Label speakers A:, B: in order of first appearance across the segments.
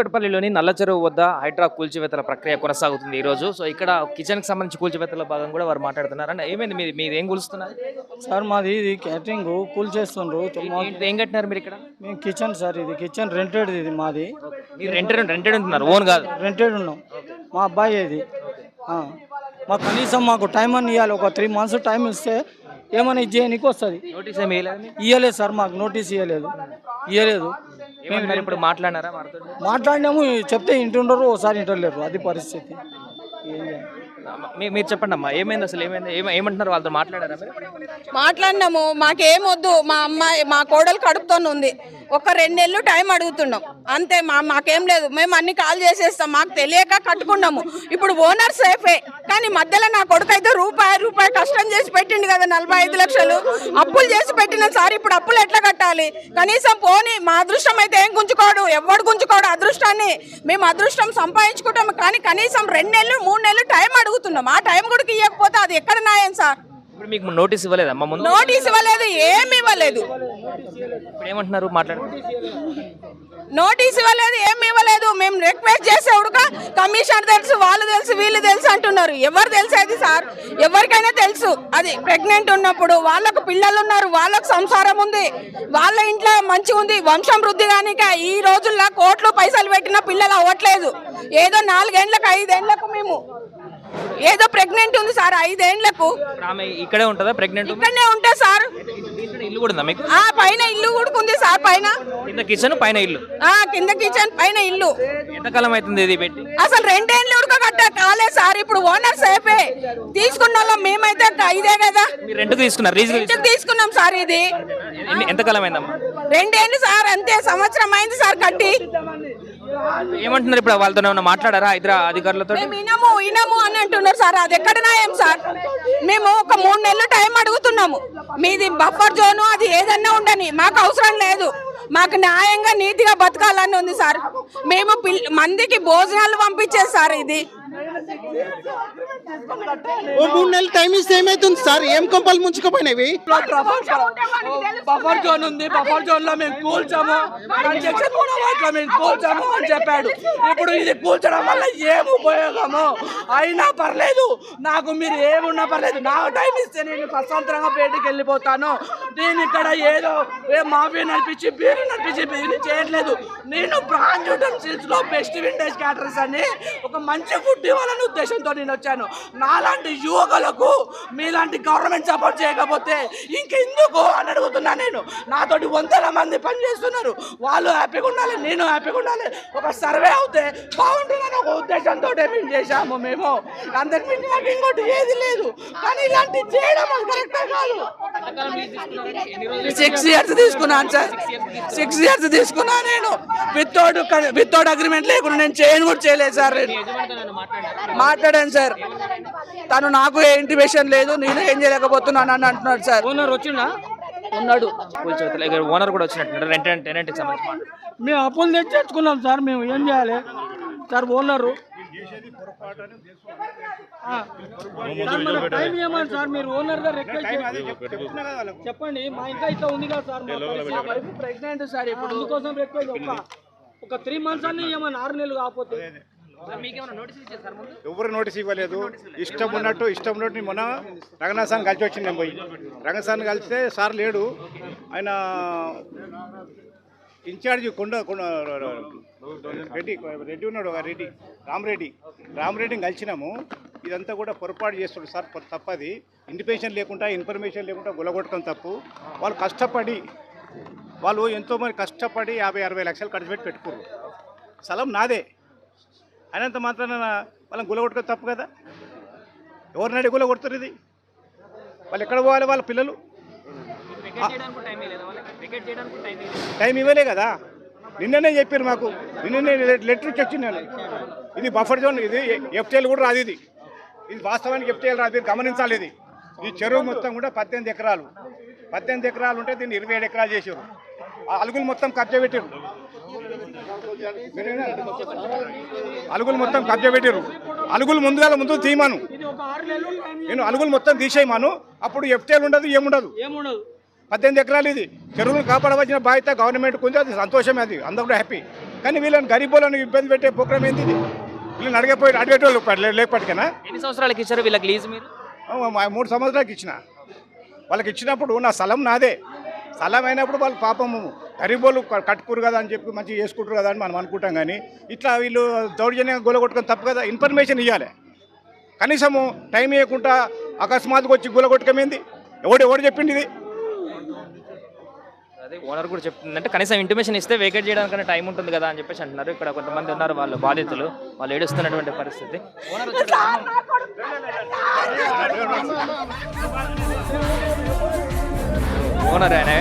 A: కూకట్పల్లిలోని నల్లచెరువు వద్ద హైడ్రా కూల్చివేతల ప్రక్రియ కొనసాగుతుంది ఈ రోజు. సో ఇక్కడ కిచెన్కి సంబంధించి కూల్చివేతల భాగం కూడా వారు మాట్లాడుతున్నారు. అంటే ఏమైంది? మీది మీది ఏం కూలుస్తున్నారు?
B: సార్ మాది ఇది క్యాటరింగ్ కూల్ చేస్తుండ్రు మా-
A: ఏంటి- ఏం కట్టినారు మీరు ఇక్కడ?
B: మేము కిచెన్ సార్ ఇది కిచెన్ రెంటెడ్ ఇది మాది.
A: మీరు రెంటెడ్ రెంటెడ్ ఉంటున్నారు ఓన్ కాదు.
B: రెంటెడ్ ఉన్నాం. మా అబ్బాయి ఇది. మాకు కనీసం మాకు టైం అని ఇవ్వాలి ఒక త్రీ మంత్స్ టైం ఇస్తే ఏమైనా ఇది వస్తుంది.
A: నోటీస్ ఏమి మీకు?
B: ఇవ్వలేదు సార్ మాకు నోటీస్ ఇవ్వలేదు ఇవ్వలేదు
A: ఇప్పుడు మాట్లాడినారా
B: మాట్లాడినాము చెప్తే ఇంటుండరు ఒకసారి ఇంటలేరు అది పరిస్థితి.
A: మీరు చెప్పండి అమ్మా ఏమైంది అసలు ఏమైంది? ఏమంటున్నారు వాళ్ళతో మాట్లాడారా
C: మాట్లాడినాము మాకేం వద్దు మా అమ్మాయి మా కోడలు కడుపుతో ఉంది. ఒక రెండేళ్ళు టైం అడుగుతున్నాం. అంతే మా మాకేం లేదు. మేము అన్ని కాల్ చేసేస్తాం మాకు తెలియక కట్టుకున్నాము. ఇప్పుడు ఓనర్ సేఫే కానీ మధ్యలో నా కొడుకు అయితే రూపాయి రూపాయి కష్టం చేసి పెట్టిండు కదా నలభై ఐదు లక్షలు. అప్పులు చేసి పెట్టిన సార్ ఇప్పుడు అప్పులు ఎట్లా కట్టాలి? కనీసం పోని మా అదృష్టం అయితే ఏం గుంజుకోడు? ఎవడు గుంజుకోడు అదృష్టాన్ని? మేము అదృష్టం సంపాదించుకుంటాము కానీ కనీసం రెండు నెలలు మూడు నెలలు టైం అడుగుతున్నాం ఆ టైం కూడా ఇవ్వకపోతే అది ఎక్కడ న్యాయం సార్?
A: ఇప్పుడు మీకు నోటీస్ ఇవ్వలేదమ్మా ముందు
C: నోటీస్ ఇవ్వలేదు ఏమి ఇవ్వలేదు.
A: ఇప్పుడు ఏమంటున్నారు? మాట్లాడు.
C: నోటీస్ ఇవ్వలేదు ఏమి ఇవ్వలేదు. మేము రిక్వెస్ట్ చేసేవుడుగా కమిషనర్ తెలుసు వాళ్ళు తెలుసు వీళ్ళు తెలుసు అంటున్నారు. ఎవరు తెలిసేది సార్? ఎవరికైనా తెలుసు. అది ప్రెగ్నెంట్ ఉన్నప్పుడు వాళ్ళకు పిల్లలు ఉన్నారు వాళ్ళకు సంసారం ఉంది వాళ్ళ ఇంట్లో మంచి ఉంది వంశం వృద్ధి కానిక ఈ రోజుల్లో కోట్లు పైసలు పెట్టిన పిల్లలు అవ్వట్లేదు. ఏదో నాలుగేండ్లకు ఐదేండ్లకు మేము ఏదో ప్రెగ్నెంట్ ఉంది సార్ ఐదేండ్లకు.
A: ఆమె ఇక్కడే ఉంటుందా? ప్రెగ్నెంట్
C: ఇక్కడనే ఉంటా సార్.
A: ఇల్లు కూడా ఉందా మీకు?
C: ఆ పైన ఇల్లు కూడా సార్ పైన.
A: కింద కిచెన్ పైన ఇల్లు?
C: ఆ కింద కిచెన్ పైన ఇల్లు.
A: ఎంతకాలం అవుతుంది ఇది పెట్టి.
C: అసలు రెండేళ్ళు ఉడక కట్ట కాలే సార్ ఇప్పుడు ఓనర్ సేఫే. తీసుకున్న వాళ్ళం మేమైతే ఇదే కదా.
A: మీరు రెంట్కి తీసుకున్నారు రీజన్
C: తీసుకున్నాం సార్ ఇది.
A: ఎంతకాలం అయిందమ్మా?
C: రెండేళ్ళు సార్ అంతే సంవత్సరం అయింది సార్ కట్టి.
A: ఏమంటున్నారు ఇప్పుడు వాళ్ళతో ఏమన్నా మాట్లాడారా హైదరా అధికారులతో?
C: మేము ఇనము ఇనము అని అంటున్నారు సార్. అది ఎక్కడ న్యాయం సార్? మేము ఒక మూడు నెలలు టైం అడుగుతున్నాము. మీది బఫర్ జోను అది ఏదన్నా ఉండని. మాకు అవసరం లేదు. మాకు న్యాయంగా నీతిగా బతకాలని ఉంది సార్. మేము పిల్- మందికి భోజనాలు పంపించేది సార్ ఇది.
D: ఓ మూడు నెలలు టైం ఇస్తే ఏమైతుంది? సార్ ఏం కొంపలు ముంచుకుపోయినవి?
E: బఫర్ జోన్ ఉంది. బఫర్ జోన్లో మేము కూల్చాము. కన్స్ట్రక్షన్ కూడా వాటిలో మేము కూల్చాము అని చెప్పాడు. ఇప్పుడు ఇది కూల్చడం వల్ల ఏం ఉపయోగము? అయినా పర్లేదు. నాకు మీరు ఏమున్నా పర్లేదు. నాకు టైం ఇస్తే నేను స్వతంత్రంగా బయటికి వెళ్ళిపోతాను. నేను ఇక్కడ ఏదో ఏ మాఫీ నడిపించి బీరు నడిపించి బీరు చేయట్లేదు. నేను బ్రాంజ్ సిల్స్లో బెస్ట్ వింటేజ్ క్యాటర్స్ అని ఒక మంచి ఫుడ్ ఇవ్వాలనే ఉద్దేశంతో నేను వచ్చాను. నాలాంటి యువకులకు మీలాంటి గవర్నమెంట్ సపోర్ట్ చేయకపోతే ఇంకెందుకు? అని నేను నాతోటి వందల మంది పని చేస్తున్నారు. వాళ్ళు హ్యాపీగా ఉండాలి నేను హ్యాపీగా ఉండాలి. ఒక సర్వే అవుతే బాగుంటుందని ఒక ఉద్దేశంతో మేము చేశాము మేము. అందరికి మాకు ఇంకోటి ఏది లేదు. కానీ ఇలాంటి చేయడం కరెక్టే కాదు. సిక్స్ ఇయర్స్ తీసుకున్నాను సార్. సిక్స్ ఇయర్స్ తీసుకున్నా నేను. వితౌట్ వితౌట్ అగ్రిమెంట్ లేకుండా నేను చేయను కూడా చేయలేదు సార్ నేను. మాట్లాడాను సార్. తను నాకు ఏ ఇంటిమేషన్ లేదు నేను ఏం చేయలేకపోతున్నాను అని అంటున్నాడు సార్.
A: ఓనర్ వచ్చిందా
E: ఉన్నాడు.
A: ఓనర్ కూడా వచ్చినట్టు రెంట్ టెనెంట్కి సంబంధించి
B: మేము అప్పులు తెచ్చేసుకున్నాం సార్ మేము ఏం చేయాలి? Sir owner. Time sir? మీరు ఓనర్ గారు రిక్వెస్ట్ చేయండి. చెప్పండి మా ఇంకా ఇట్లా ఉంది కదా సార్ మా.
E: ప్రెగ్నెంట్ సార్ ఇప్పుడు
B: అందుకోసం రిక్వెస్ట్ ఒక ఒక త్రీ మంత్స్ అన్ని ఏమన్నా ఆరు నెలలు కాకపోతే.
F: ఎవరు నోటీస్ ఇవ్వలేదు. ఇష్టం ఉన్నట్టు ఇష్టం ఉన్నట్టు నేను మొన్న రంగనాథ్ సార్ని కలిసి వచ్చింది నేను పోయి. రంగనాథ్ కలిస్తే సార్ లేడు. ఆయన ఇన్ఛార్జ్ కొండ కొండ రెడ్డి రెడ్డి ఉన్నాడు ఒక రెడ్డి రామరెడ్డి. రామరెడ్డిని కలిసినాము. ఇదంతా కూడా పొరపాటు చేస్తాడు సార్ తప్పది. ఇండిపేషన్ లేకుండా ఇన్ఫర్మేషన్ లేకుండా గులగొట్టడం తప్పు. వాళ్ళు కష్టపడి వాళ్ళు ఎంతోమంది కష్టపడి యాభై అరవై లక్షలు ఖర్చు పెట్టి పెట్టుకోరు స్థలం నాదే. అయినంత మాత్రాన వాళ్ళని గులగొట్టుకో తప్పు కదా? ఎవరిని అడిగి గులగొడుతారు ఇది? వాళ్ళు ఎక్కడ పోవాలి వాళ్ళ పిల్లలు? టైం ఇవ్వలే కదా? నిన్ననే చెప్పారు మాకు. నిన్ననే లెటర్ ఇచ్చి నేను ఇది బఫర్ జోన్ ఇది ఎఫ్టీఎల్ కూడా రాదు ఇది. ఇది వాస్తవానికి ఎఫ్టీఎల్ రాదు గమనించాలి ఇది. ఈ చెరువు మొత్తం కూడా పద్దెనిమిది ఎకరాలు. పద్దెనిమిది ఎకరాలు ఉంటే దీన్ని ఇరవై ఏడు ఎకరాలు చేసారు ఆ అలుగులు మొత్తం కబ్జా పెట్టారు. అలుగులు మొత్తం కబ్జా పెట్టారు అలుగులు ముందుగా ముందు తీయమాను. నేను అలుగులు మొత్తం తీసేయమాను. అప్పుడు ఎఫ్టీఎల్ ఉండదు ఏముండదు? పద్దెనిమిది ఎకరాలు ఇది. చెరువులను కాపాడవలసిన బాధ్యత గవర్నమెంట్కి ఉంది. అది సంతోషమే అది. అందరూ కూడా హ్యాపీ కానీ వీళ్ళని గరీబులను ఇబ్బంది పెట్టే ప్రోగ్రామ్ ఏంది ఇది? వీళ్ళని అడిగిపోయి అడిగేటోళ్ళు లేకపోటికైనా
A: ఎన్ని సంవత్సరాలకి ఇచ్చారు వీళ్ళకి లీజ్ మీరు?
F: మూడు సంవత్సరాలకి ఇచ్చిన. వాళ్ళకి ఇచ్చినప్పుడు నా స్థలం నాదే. స్థలం అయినప్పుడు వాళ్ళు పాపము. గరీబోళ్ళు కట్టుకురు కదా అని చెప్పి మంచిగా చేసుకుంటారు కదా అని మనం అనుకుంటాం కానీ ఇట్లా వీళ్ళు దౌర్జన్యంగా గొలగొట్టుకొని తప్పు కదా ఇన్ఫర్మేషన్ ఇవ్వాలి కనీసము టైం ఇవ్వకుండా అకస్మాత్తుగా వచ్చి గులగొట్టుకమేంది ఎవడు ఎవడు చెప్పింది ఇది?
A: అదే ఓనర్ కూడా చెప్తుంది అంటే కనీసం ఇంటిమేషన్ ఇస్తే వేకేట్ చేయడానికి టైం ఉంటుంది కదా అని చెప్పేసి అంటున్నారు. ఇక్కడ కొంతమంది ఉన్నారు వాళ్ళు బాధితులు. వాళ్ళు ఏడుస్తున్నటువంటి పరిస్థితి. ఓనర్ ఓనర్ ఆయన.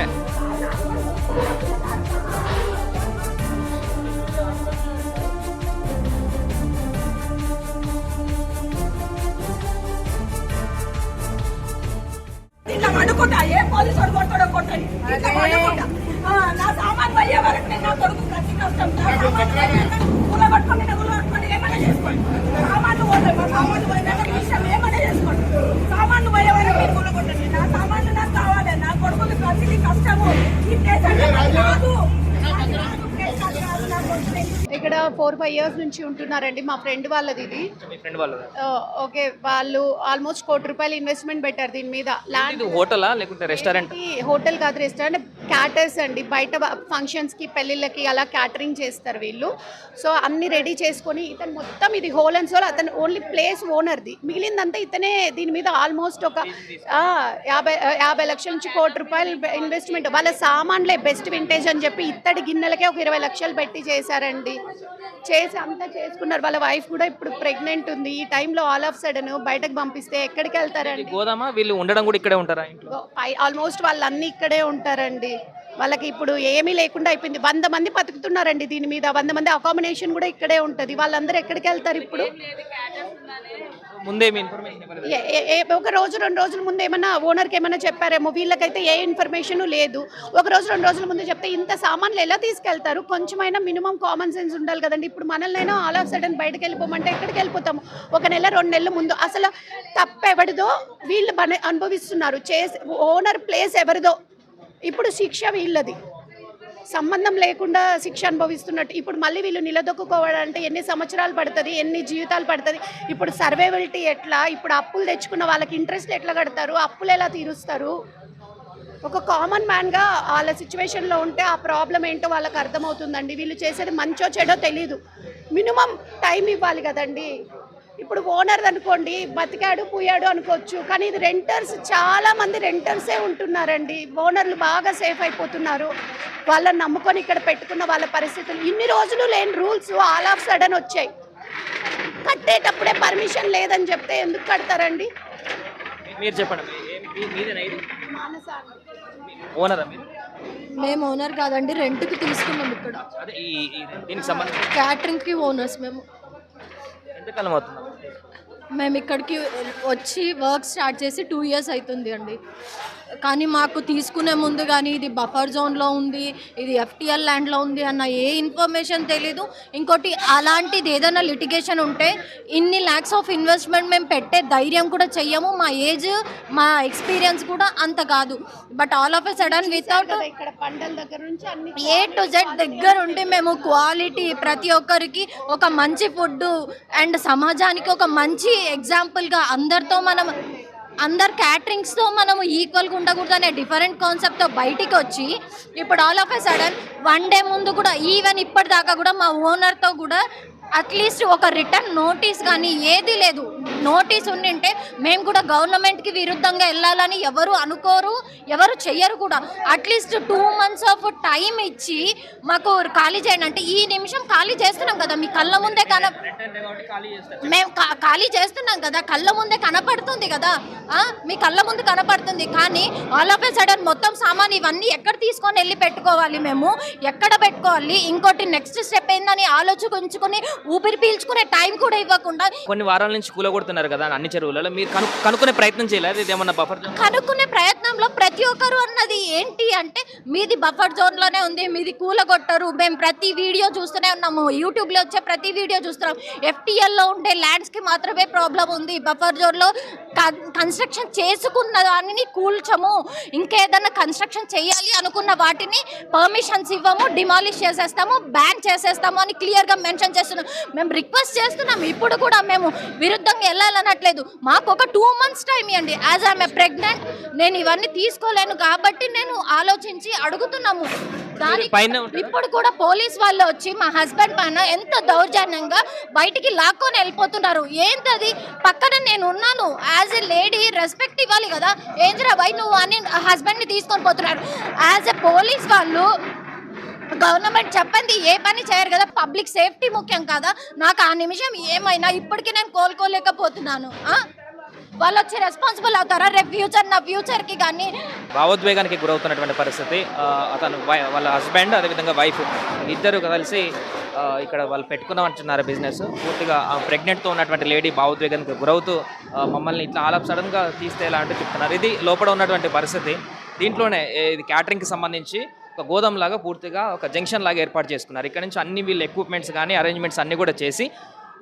C: వండుకుంటా ఏ పోలీసు వాడు కొడతాడో కొట్టండి నా సామాన్ పోయే వరకు నేను నా కొడుకు ప్రతి కష్టం కూల పట్టుకొని నేను కూల పట్టుకొని ఏమైనా చేసుకోండి. సామాన్లు పోతాయి మా సామాన్లు పోయినాక మీ ఇష్టం ఏమైనా చేసుకోండి. సామాన్లు పోయే వరకు మీరు కూల కొట్టండి. నా సామాన్లు నాకు కావాలి నా కొడుకులు ప్రతిదీ కష్టము. ఈ నాకు కాదు నాకు రాదు, ప్లేస్ నాకు రాదు, నా కొడుకుని.
G: ఇక్కడ ఫోర్ ఫైవ్ ఇయర్స్ నుంచి ఉంటున్నారండి. మా ఫ్రెండ్ వాళ్ళది ఇది.
A: ఫ్రెండ్
G: ఓకే వాళ్ళు ఆల్మోస్ట్ కోటి రూపాయలు ఇన్వెస్ట్మెంట్ పెట్టారు దీని మీద. ల్యాండ్
A: ఇది హోటలా లేకుంటే రెస్టారెంట్
G: హోటల్ కాదు రెస్టారెంట్ క్యాటర్స్ అండి. బయట ఫంక్షన్స్కి పెళ్ళిళ్ళకి అలా క్యాటరింగ్ చేస్తారు వీళ్ళు. సో అన్ని రెడీ చేసుకొని ఇతను మొత్తం ఇది హోల్ అండ్ సోల్ అతను ఓన్లీ ప్లేస్ ఓనర్ది మిగిలిందంతా ఇతనే దీని మీద ఆల్మోస్ట్ ఒక యాభై యాభై లక్షల నుంచి కోటి రూపాయలు ఇన్వెస్ట్మెంట్ వాళ్ళ సామాన్లే బెస్ట్ వింటేజ్ అని చెప్పి ఇత్తడి గిన్నెలకే ఒక ఇరవై లక్షలు పెట్టి చేశారండి. చేసి అంతా చేసుకున్నారు. వాళ్ళ వైఫ్ కూడా ఇప్పుడు ప్రెగ్నెంట్ ఉంది. ఈ టైంలో ఆల్ ఆఫ్ సడన్ బయటకు పంపిస్తే ఎక్కడికి వెళ్తారండి?
A: గోదామా? వీళ్ళు ఉండడం కూడా ఇక్కడే ఉంటారా
G: ఆల్మోస్ట్ వాళ్ళు అన్ని ఇక్కడే ఉంటారండి. వాళ్ళకి ఇప్పుడు ఏమీ లేకుండా అయిపోయింది. వంద మంది బతుకుతున్నారండి దీని మీద. వంద మంది అకామిడేషన్ కూడా ఇక్కడే ఉంటుంది. వాళ్ళందరూ ఎక్కడికి వెళ్తారు ఇప్పుడు?
A: ముందే మీ ఇన్ఫర్మేషన్ ఇవ్వలేదు.
G: ఏ- ఏ- ఏ- ఒక రోజు రెండు రోజుల ముందు ఏమన్నా ఓనర్కి ఏమైనా చెప్పారేమో? వీళ్ళకైతే ఏ ఇన్ఫర్మేషన్ లేదు. ఒక రోజు రెండు రోజుల ముందు చెప్తే ఇంత సామాన్లు ఎలా తీసుకెళ్తారు? కొంచెమైనా మినిమం కామన్ సెన్స్ ఉండాలి కదండి. ఇప్పుడు మనల్నైనా ఆల్ ఆఫ్ సడన్ బయటకు వెళ్ళిపోమంటే ఎక్కడికి వెళ్ళిపోతాము? ఒక నెల రెండు నెలల ముందు. అసలు తప్పు ఎవరిదో వీళ్ళు అనుభవిస్తున్నారు. చేసి ఓనర్ ప్లేస్ ఎవరిదో ఇప్పుడు శిక్ష వీళ్ళది. సంబంధం లేకుండా శిక్ష అనుభవిస్తున్నట్టు. ఇప్పుడు మళ్ళీ వీళ్ళు నిలదొక్కుకోవాలంటే ఎన్ని సంవత్సరాలు పడుతుంది ఎన్ని జీవితాలు పడుతుంది ఇప్పుడు సర్వేబిలిటీ ఎట్లా ఇప్పుడు అప్పులు తెచ్చుకున్న వాళ్ళకి ఇంట్రెస్ట్ ఎట్లా కడతారు అప్పులు ఎలా తీరుస్తారు? ఒక కామన్ మ్యాన్గా వాళ్ళ సిచ్యువేషన్లో ఉంటే ఆ ప్రాబ్లం ఏంటో వాళ్ళకి అర్థమవుతుందండి. వీళ్ళు చేసేది మంచో చెడో తెలీదు. మినిమం టైం ఇవ్వాలి కదండి. ఇప్పుడు ఓనర్ అనుకోండి బతికాడు పోయాడు అనుకోవచ్చు. కానీ ఇది రెంటర్స్ చాలా మంది రెంటర్సే ఉంటున్నారండి. ఓనర్లు బాగా సేఫ్ అయిపోతున్నారు. వాళ్ళని నమ్ముకొని ఇక్కడ పెట్టుకున్న వాళ్ళ పరిస్థితులు. ఇన్ని రోజులు లేని రూల్స్ ఆల్ ఆఫ్ సడన్ వచ్చాయి. కట్టేటప్పుడే పర్మిషన్ లేదని చెప్తే ఎందుకు కడతారండి?
A: మీరు చెప్పండి ఓనరా మీరు?
H: మేము ఓనర్ కాదండి రెంట్కి తీసుకున్నాం ఇక్కడ.
A: అదే ఈ ఈ- దీనికి సంబంధించి
H: క్యాటరింగ్కి ఓనర్స్ మేము.
A: ఎంతకాలం అవుతుంది?
H: మేము ఇక్కడికి వచ్చి వర్క్ స్టార్ట్ చేసి టూ ఇయర్స్ అవుతుంది అండి. కానీ మాకు తీసుకునే ముందు కానీ ఇది బఫర్ జోన్లో ఉంది ఇది ఎఫ్టిఎల్ ల్యాండ్లో ఉంది అన్న ఏ ఇన్ఫర్మేషన్ తెలీదు. ఇంకోటి అలాంటిది ఏదైనా లిటిగేషన్ ఉంటే ఇన్ని ల్యాక్స్ ఆఫ్ ఇన్వెస్ట్మెంట్ మేము పెట్టే ధైర్యం కూడా చెయ్యము. మా ఏజ్ మా ఎక్స్పీరియన్స్ కూడా అంత కాదు. But all of a sudden without
G: ఇక్కడ పంటల దగ్గర నుంచి అన్ని
H: ఏ టు జెడ్ దగ్గర ఉండి మేము క్వాలిటీ ప్రతి ఒక్కరికి ఒక మంచి ఫుడ్ అండ్ సమాజానికి ఒక మంచి ఎగ్జాంపుల్గా అందరితో మనం అందరు క్యాటరింగ్స్తో మనము ఈక్వల్గా ఉండకూడదు అనే డిఫరెంట్ కాన్సెప్ట్తో బయటికి వచ్చి ఇప్పుడు all of a sudden one day ముందు కూడా ఈవెన్ ఇప్పటిదాకా కూడా మా ఓనర్తో కూడా అట్లీస్ట్ ఒక రిటర్న్ నోటీస్ కానీ ఏది లేదు. నోటీస్ ఉండింటే మేము కూడా గవర్నమెంట్కి విరుద్ధంగా వెళ్ళాలని ఎవరు అనుకోరు ఎవరు చెయ్యరు కూడా. At least two months of time ఇచ్చి మాకు ఖాళీ చేయండి. అంటే ఈ నిమిషం ఖాళీ చేస్తున్నాం కదా మీ కళ్ళ ముందే కన మేము కా- ఖాళీ చేస్తున్నాం కదా కళ్ళ ముందే కనపడుతుంది కదా. మీ కళ్ళ ముందు కనపడుతుంది. కానీ ఆల్ ఆఫ్ ఎ సడన్ మొత్తం సామాన్ ఇవన్నీ ఎక్కడ తీసుకొని వెళ్ళి పెట్టుకోవాలి మేము? ఎక్కడ పెట్టుకోవాలి? ఇంకోటి నెక్స్ట్ స్టెప్ ఏందని ఆలోచించుకొని ఊపిరి పీల్చుకునే టైం కూడా ఇవ్వకుండా
A: కొన్ని వారాల నుంచి కూలగొడుతున్నారు కదా అన్ని చెరువులలో. మీరు కను కనుక్కునే ప్రయత్నం చేయలేదు? ఇది ఏమన్నా బఫర్ జోన్
H: కనుక్కునే ప్రయత్నంలో ప్రతి ఒక్కరు అన్నది ఏంటి అంటే మీది బఫర్ జోన్లోనే ఉంది మీది కూలగొట్టరు. మేము ప్రతి వీడియో చూస్తూనే ఉన్నాము. యూట్యూబ్లో వచ్చే ప్రతి వీడియో చూస్తున్నాం. FTL లో ఉండే ల్యాండ్స్కి మాత్రమే ప్రాబ్లం ఉంది. బఫర్ జోన్లో కన్స్ట్రక్షన్ చేసుకున్న దానిని కూల్చము. ఇంకేదన్నా కన్స్ట్రక్షన్ చేయాలి అనుకున్న వాటిని పర్మిషన్స్ ఇవ్వము డిమాలిష్ చేసేస్తాము బ్యాన్ చేసేస్తాము అని క్లియర్గా మెన్షన్ చేస్తున్నాం. మేము రిక్వెస్ట్ చేస్తున్నాం. ఇప్పుడు కూడా మేము విరుద్ధంగా వెళ్ళాలనట్లేదు. మాకు ఒక టూ మంత్స్ టైం ఇవ్వండి. యాజ్ ఐఎమ్ ప్రెగ్నెంట్ నేను ఇవన్నీ తీసుకోలేను కాబట్టి నేను ఆలోచించి అడుగుతున్నాము. దానికి? ఇప్పుడు కూడా పోలీస్ వాళ్ళు వచ్చి మా హస్బెండ్ పైన ఎంత దౌర్జన్యంగా బయటికి లాక్కొని వెళ్ళిపోతున్నారు. ఏంటది? పక్కన నేను ఉన్నాను. యాజ్ ఎ లేడీ రెస్పెక్ట్ ఇవ్వాలి కదా. ఏంద్రా బై నువ్వు అని హస్బెండ్ని తీసుకొని పోతున్నారు. యాజ్ ఎ పోలీస్ వాళ్ళు గవర్నమెంట్ చెప్పింది ఏ పని చేయరు కదా. పబ్లిక్ సేఫ్టీ ముఖ్యం కదా. నాకు ఆ నిమిషం ఏమైనా ఇప్పటికీ నేను కోలుకోలేకపోతున్నాను. వాళ్ళు వచ్చి రెస్పాన్సిబుల్ అవుతారా? రేపు ఫ్యూచర్ నా ఫ్యూచర్కి కానీ
A: భావోద్వేగానికి గురవుతున్నటువంటి పరిస్థితి అతను వై- వాళ్ళ హస్బెండ్ అదేవిధంగా వైఫ్ ఇద్దరు కలిసి ఇక్కడ వాళ్ళు పెట్టుకున్నాం బిజినెస్. పూర్తిగా ప్రెగ్నెంట్తో ఉన్నటువంటి లేడీ భావోద్వేగానికి గురవుతూ మమ్మల్ని ఇట్లా ఆల్ ఆఫ్ సడన్గా తీస్తే ఎలా అంటూ చెప్తున్నారు. ఇది లోపల ఉన్నటువంటి పరిస్థితి. దీంట్లోనే ఇది క్యాటరింగ్కి సంబంధించి ఒక గోదాం లాగా పూర్తిగా ఒక జంక్షన్ లాగా ఏర్పాటు చేసుకున్నారు. ఇక్కడ నుంచి అన్ని వీళ్ళు ఎక్విప్మెంట్స్ కానీ అరేంజ్మెంట్స్ అన్నీ కూడా చేసి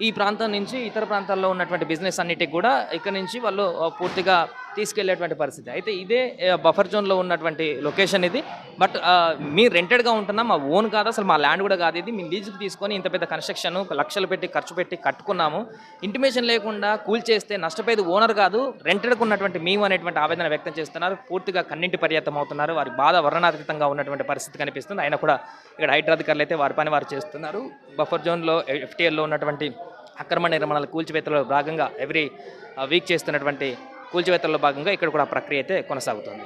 A: ఈ ప్రాంతం నుంచి ఇతర ప్రాంతాల్లో ఉన్నటువంటి బిజినెస్ అన్నిటికి కూడా ఇక్కడ నుంచి వాళ్ళు పూర్తిగా తీసుకెళ్ళేటువంటి పరిస్థితి. అయితే ఇదే బఫర్ జోన్లో ఉన్నటువంటి లొకేషన్ ఇది. బట్ మీరు రెంటెడ్గా ఉంటున్నాం మా ఓన్ కాదు అసలు మా ల్యాండ్ కూడా కాదు ఇది. మీ లీజుకి తీసుకొని ఇంత పెద్ద కన్స్ట్రక్షన్ లక్షలు పెట్టి ఖర్చు పెట్టి కట్టుకున్నాము. ఇంటిమేషన్ లేకుండా కూల్ చేస్తే నష్టపోయేది ఓనర్ కాదు రెంటెడ్కు ఉన్నటువంటి మేము అనేటువంటి ఆవేదన వ్యక్తం చేస్తున్నారు. పూర్తిగా కన్నింటి పర్యాప్తం అవుతున్నారు. వారి బాధ వర్ణనాతీతంగా ఉన్నటువంటి పరిస్థితి కనిపిస్తుంది. ఆయన కూడా ఇక్కడ హైడ్రా అధికారులు అయితే వారి పని వారు చేస్తున్నారు. బఫర్ జోన్లో ఎఫ్టీఎల్లో ఉన్నటువంటి అక్రమ నిర్మాణాలు కూల్చివేతలో భాగంగా ఎవ్రీ వీక్ చేస్తున్నటువంటి కూల్చివేతల్లో భాగంగా ఇక్కడ కూడా ప్రక్రియ అయితే కొనసాగుతుంది.